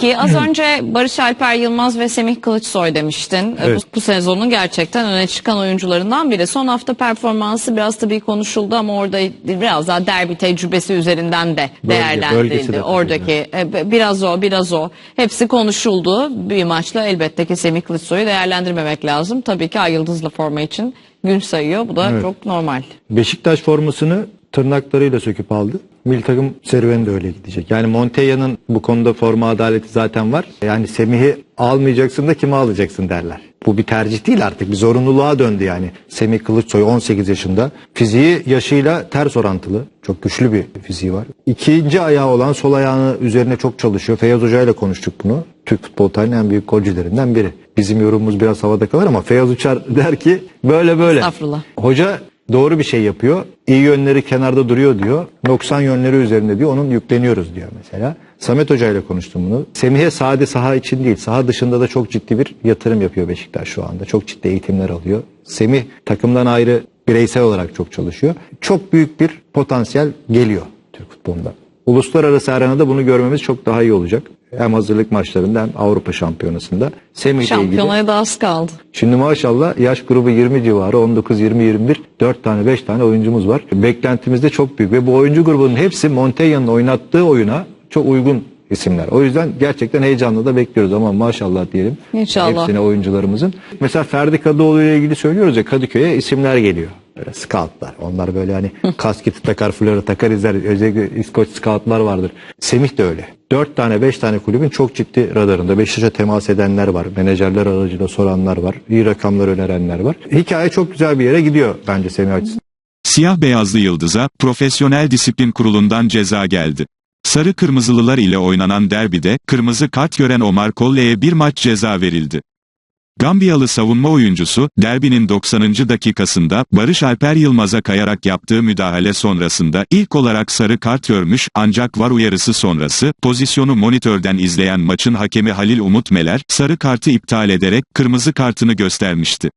Peki az önce Barış Alper Yılmaz ve Semih Kılıçsoy demiştin. Evet. Bu, bu sezonun gerçekten öne çıkan oyuncularından biri. Son hafta performansı biraz tabii konuşuldu ama orada biraz daha derbi tecrübesi üzerinden de bölgesi değerlendirildi. de Oradaki e, biraz o biraz o hepsi konuşuldu. Bir maçla elbette ki Semih Kılıçsoy'u değerlendirmemek lazım. Tabii ki Ay Yıldız'la forma için gün sayıyor. Bu da Evet. çok normal. Beşiktaş formasını tırnaklarıyla söküp aldı. Milli takım serüveni de öyle gidecek. Yani Montella'nın bu konuda forma adaleti zaten var. Yani Semih'i almayacaksın da kime alacaksın derler. Bu bir tercih değil artık bir zorunluluğa döndü yani. Semih Kılıçsoy 18 yaşında. Fiziği yaşıyla ters orantılı. Çok güçlü bir fiziği var. İkinci ayağı olan sol ayağını üzerine çok çalışıyor. Feyyaz Hoca ile konuştuk bunu. Türk futbol tarihinin en büyük golcülerinden biri. Bizim yorumumuz biraz havada kalır ama Feyyaz Uçar der ki böyle böyle. Estağfurullah. Hoca doğru bir şey yapıyor. İyi yönleri kenarda duruyor diyor. Noksan yönleri üzerinde diyor. Onun yükleniyoruz diyor mesela. Samet Hoca ile konuştum bunu. Semih'e sade saha için değil, saha dışında da çok ciddi bir yatırım yapıyor Beşiktaş şu anda. Çok ciddi eğitimler alıyor. Semih takımdan ayrı bireysel olarak çok çalışıyor. Çok büyük bir potansiyel geliyor Türk futbolunda. Uluslararası arenada bunu görmemiz çok daha iyi olacak. Hem hazırlık maçlarında hem Avrupa Şampiyonası'nda. Semih ile ilgili. Şampiyonaya da az kaldı. Şimdi maşallah yaş grubu 20 civarı 19 20 21 4 tane 5 tane oyuncumuz var. Beklentimiz de çok büyük ve bu oyuncu grubunun hepsi Montella'nın oynattığı oyuna çok uygun isimler. O yüzden gerçekten heyecanla da bekliyoruz ama maşallah diyelim. İnşallah. Hepsine oyuncularımızın. Mesela Ferdi Kadıoğlu ile ilgili söylüyoruz ya Kadıköy'e isimler geliyor. Böyle scoutlar. Onlar böyle hani kasketi takar, flörü takar izler. Özellikle İskoç scoutlar vardır. Semih de öyle. Dört tane beş tane kulübün çok ciddi radarında. Beşiktaş'a temas edenler var. Menajerler aracıyla soranlar var. iyi rakamlar önerenler var. Hikaye çok güzel bir yere gidiyor bence Semih açısından. Siyah beyazlı yıldıza profesyonel disiplin kurulundan ceza geldi. Sarı kırmızılılar ile oynanan derbide kırmızı kart gören Omar Kolle'ye bir maç ceza verildi. Gambiyalı savunma oyuncusu derbinin 90. dakikasında Barış Alper Yılmaz'a kayarak yaptığı müdahale sonrasında ilk olarak sarı kart görmüş ancak var uyarısı sonrası pozisyonu monitörden izleyen maçın hakemi Halil Umut Meler sarı kartı iptal ederek kırmızı kartını göstermişti.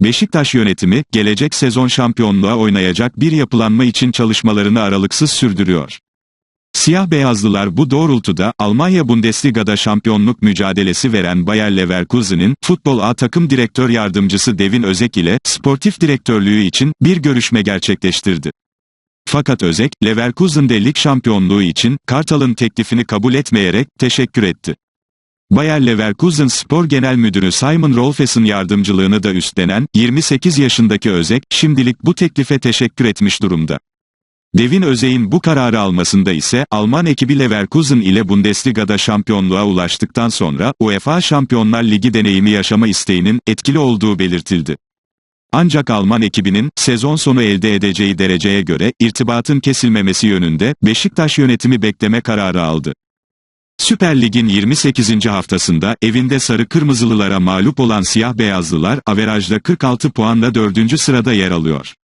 Beşiktaş yönetimi, gelecek sezon şampiyonluğa oynayacak bir yapılanma için çalışmalarını aralıksız sürdürüyor. Siyah beyazlılar bu doğrultuda Almanya Bundesliga'da şampiyonluk mücadelesi veren Bayer Leverkusen'in futbol A takım direktör yardımcısı Devin Özek ile sportif direktörlüğü için bir görüşme gerçekleştirdi. Fakat Özek, Leverkusen'de lig şampiyonluğu için Kartal'ın teklifini kabul etmeyerek teşekkür etti. Bayer Leverkusen Spor Genel Müdürü Simon Rolfes'in yardımcılığını da üstlenen 28 yaşındaki Özek, şimdilik bu teklife teşekkür etmiş durumda. Devin Özek'in bu kararı almasında ise Alman ekibi Leverkusen ile Bundesliga'da şampiyonluğa ulaştıktan sonra UEFA Şampiyonlar Ligi deneyimi yaşama isteğinin etkili olduğu belirtildi. Ancak Alman ekibinin sezon sonu elde edeceği dereceye göre irtibatın kesilmemesi yönünde Beşiktaş yönetimi bekleme kararı aldı. Süper Lig'in 28. haftasında evinde sarı kırmızılılara mağlup olan siyah beyazlılar averajda 46 puanla 4. sırada yer alıyor.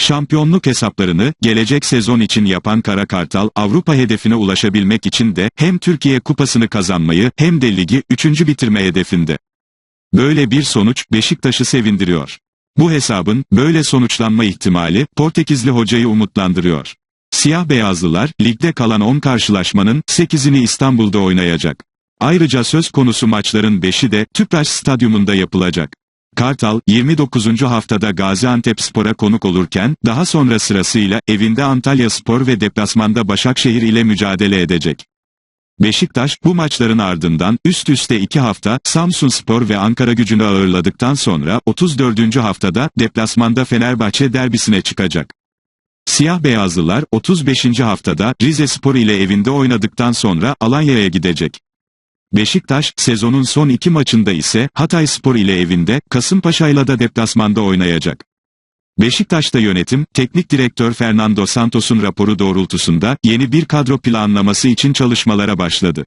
Şampiyonluk hesaplarını gelecek sezon için yapan Kara Kartal Avrupa hedefine ulaşabilmek için de hem Türkiye kupasını kazanmayı hem de ligi 3. bitirme hedefinde. Böyle bir sonuç Beşiktaş'ı sevindiriyor. Bu hesabın böyle sonuçlanma ihtimali Portekizli hocayı umutlandırıyor. Siyah beyazlılar ligde kalan 10 karşılaşmanın 8'ini İstanbul'da oynayacak. Ayrıca söz konusu maçların 5'i de Tüpraş Stadyumunda yapılacak. Kartal, 29. haftada Gaziantep Spor'a konuk olurken, daha sonra sırasıyla evinde Antalya Spor ve deplasmanda Başakşehir ile mücadele edecek. Beşiktaş, bu maçların ardından üst üste iki hafta Samsun Spor ve Ankara gücünü ağırladıktan sonra 34. haftada deplasmanda Fenerbahçe derbisine çıkacak. Siyah beyazlılar 35. haftada Rize Spor ile evinde oynadıktan sonra Alanya'ya gidecek. Beşiktaş, sezonun son iki maçında ise Hatay Spor ile evinde, Kasımpaşa ile de deplasmanda oynayacak. Beşiktaş'ta yönetim, teknik direktör Fernando Santos'un raporu doğrultusunda yeni bir kadro planlaması için çalışmalara başladı.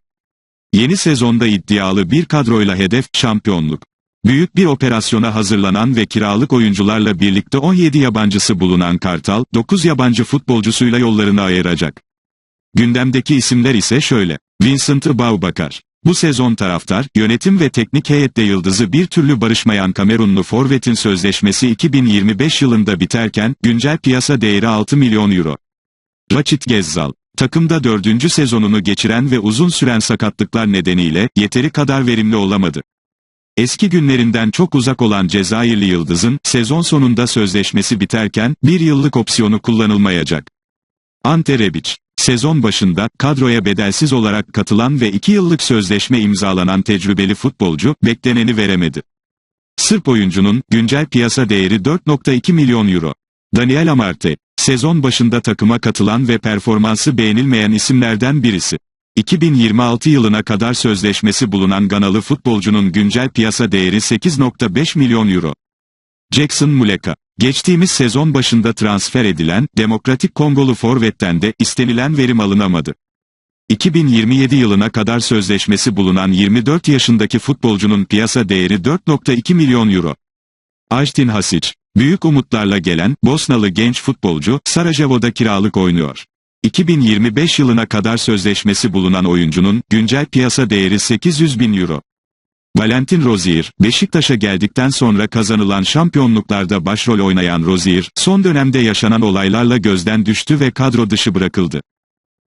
Yeni sezonda iddialı bir kadroyla hedef şampiyonluk. Büyük bir operasyona hazırlanan ve kiralık oyuncularla birlikte 17 yabancısı bulunan Kartal, 9 yabancı futbolcusuyla yollarını ayıracak. Gündemdeki isimler ise şöyle. Vincent Baubakar. Bu sezon taraftar, yönetim ve teknik heyette yıldızı bir türlü barışmayan Kamerunlu Forvet'in sözleşmesi 2025 yılında biterken, güncel piyasa değeri 6 milyon euro. Raçit Gezzal. takımda dördüncü sezonunu geçiren ve uzun süren sakatlıklar nedeniyle yeteri kadar verimli olamadı. Eski günlerinden çok uzak olan Cezayirli Yıldız'ın sezon sonunda sözleşmesi biterken bir yıllık opsiyonu kullanılmayacak. Ante Rebic, sezon başında kadroya bedelsiz olarak katılan ve 2 yıllık sözleşme imzalanan tecrübeli futbolcu bekleneni veremedi. Sırp oyuncunun güncel piyasa değeri 4.2 milyon euro. Daniel Amarte, sezon başında takıma katılan ve performansı beğenilmeyen isimlerden birisi. 2026 yılına kadar sözleşmesi bulunan Ganalı futbolcunun güncel piyasa değeri 8.5 milyon euro. Jackson Muleka, geçtiğimiz sezon başında transfer edilen Demokratik Kongolu forvetten de istenilen verim alınamadı. 2027 yılına kadar sözleşmesi bulunan 24 yaşındaki futbolcunun piyasa değeri 4.2 milyon euro. Ajtin Hasic, büyük umutlarla gelen Bosnalı genç futbolcu Sarajevo'da kiralık oynuyor. 2025 yılına kadar sözleşmesi bulunan oyuncunun güncel piyasa değeri 800 bin euro. Valentin Rozier, Beşiktaş'a geldikten sonra kazanılan şampiyonluklarda başrol oynayan Rozier, son dönemde yaşanan olaylarla gözden düştü ve kadro dışı bırakıldı.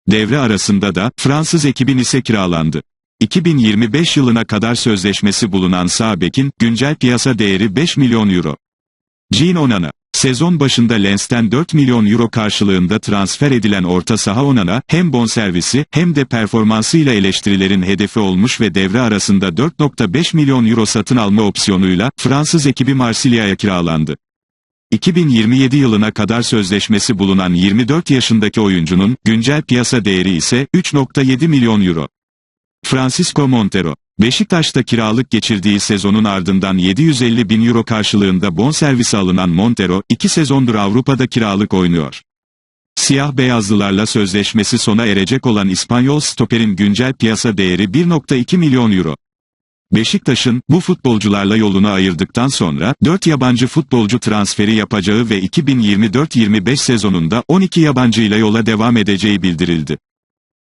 Devre arasında da Fransız ekibin ise kiralandı. 2025 yılına kadar sözleşmesi bulunan sağ bekin güncel piyasa değeri 5 milyon euro. Jean Onana, sezon başında Lens'ten 4 milyon euro karşılığında transfer edilen orta saha Onana, hem bonservisi hem de performansıyla eleştirilerin hedefi olmuş ve devre arasında 4.5 milyon euro satın alma opsiyonuyla Fransız ekibi Marsilya'ya kiralandı. 2027 yılına kadar sözleşmesi bulunan 24 yaşındaki oyuncunun güncel piyasa değeri ise 3.7 milyon euro. Francisco Montero, Beşiktaş'ta kiralık geçirdiği sezonun ardından 750 bin euro karşılığında bonservisi alınan Montero, 2 sezondur Avrupa'da kiralık oynuyor. Siyah beyazlılarla sözleşmesi sona erecek olan İspanyol stoperin güncel piyasa değeri 1.2 milyon euro. Beşiktaş'ın bu futbolcularla yolunu ayırdıktan sonra 4 yabancı futbolcu transferi yapacağı ve 2024-25 sezonunda 12 yabancıyla yola devam edeceği bildirildi.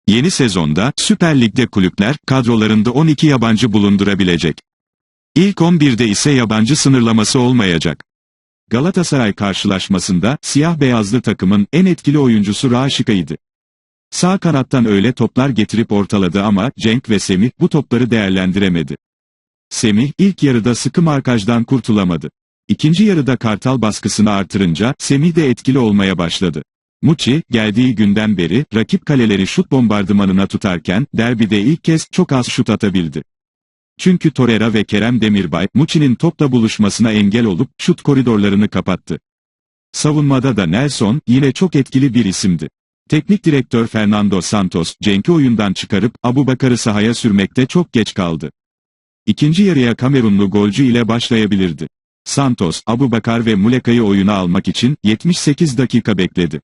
Yeni sezonda Süper Lig'de kulüpler kadrolarında 12 yabancı bulundurabilecek. İlk 11'de ise yabancı sınırlaması olmayacak. Galatasaray karşılaşmasında siyah beyazlı takımın en etkili oyuncusu Raşika'ydı. Sağ kanattan öyle toplar getirip ortaladı ama Cenk ve Semih bu topları değerlendiremedi. Semih ilk yarıda sıkı markajdan kurtulamadı. İkinci yarıda Kartal baskısını artırınca Semih de etkili olmaya başladı. Muçi, geldiği günden beri rakip kaleleri şut bombardımanına tutarken derbide ilk kez çok az şut atabildi. Çünkü Torreira ve Kerem Demirbay, Muçi'nin topla buluşmasına engel olup şut koridorlarını kapattı. Savunmada da Nelson yine çok etkili bir isimdi. Teknik direktör Fernando Santos, Cenk'i oyundan çıkarıp Abu Bakar'ı sahaya sürmekte çok geç kaldı. İkinci yarıya Kamerunlu golcü ile başlayabilirdi. Santos, Abu Bakar ve Muleka'yı oyuna almak için 78 dakika bekledi.